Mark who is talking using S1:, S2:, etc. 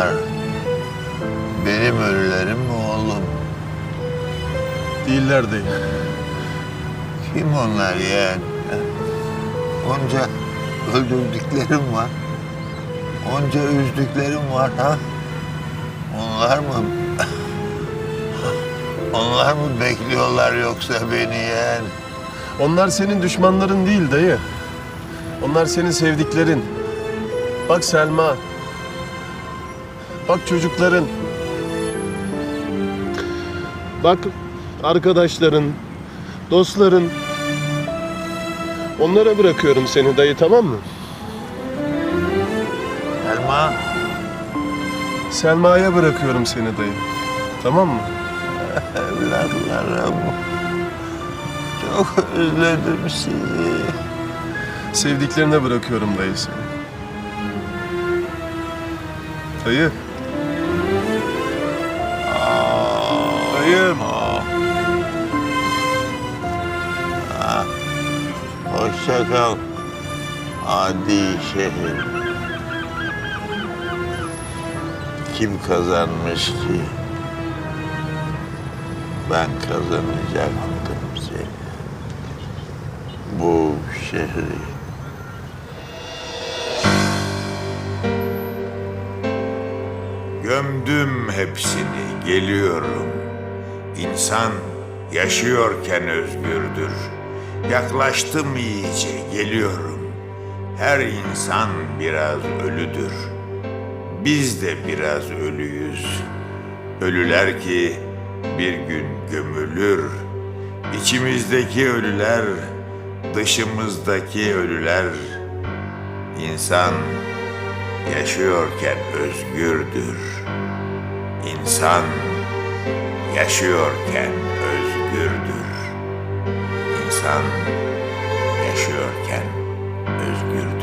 S1: Onlar benim ölülerim mi oğlum?
S2: Değiller dayı.
S1: Kim onlar yeğen? Onca öldürdüklerim var. Onca üzdüklerim var ha? Onlar mı? Onlar mı bekliyorlar yoksa beni yeğen?
S2: Onlar senin düşmanların değil dayı. Onlar senin sevdiklerin. Bak Selma. Bak çocukların. Bak arkadaşların, dostların. Onlara bırakıyorum seni dayı tamam mı?
S1: Selma,
S2: Selma'ya bırakıyorum seni dayı. Tamam mı?
S1: evlatlarım. Çok özledim sizi.
S2: Sevdiklerine bırakıyorum dayı seni. Dayı. Dayım.
S1: Hoşça kal. Adi şehir. Kim kazanmış ki? Ben kazanacaktım seni. Bu şehri.
S3: Gömdüm hepsini, geliyorum. İnsan yaşıyorken özgürdür. Yaklaştım iyice, geliyorum. Her insan biraz ölüdür. Biz de biraz ölüyüz. Ölüler ki bir gün gömülür. İçimizdeki ölüler, dışımızdaki ölüler. İnsan yaşıyorken özgürdür. İnsan yaşıyorken özgürdür. İnsan yaşıyorken özgürdür.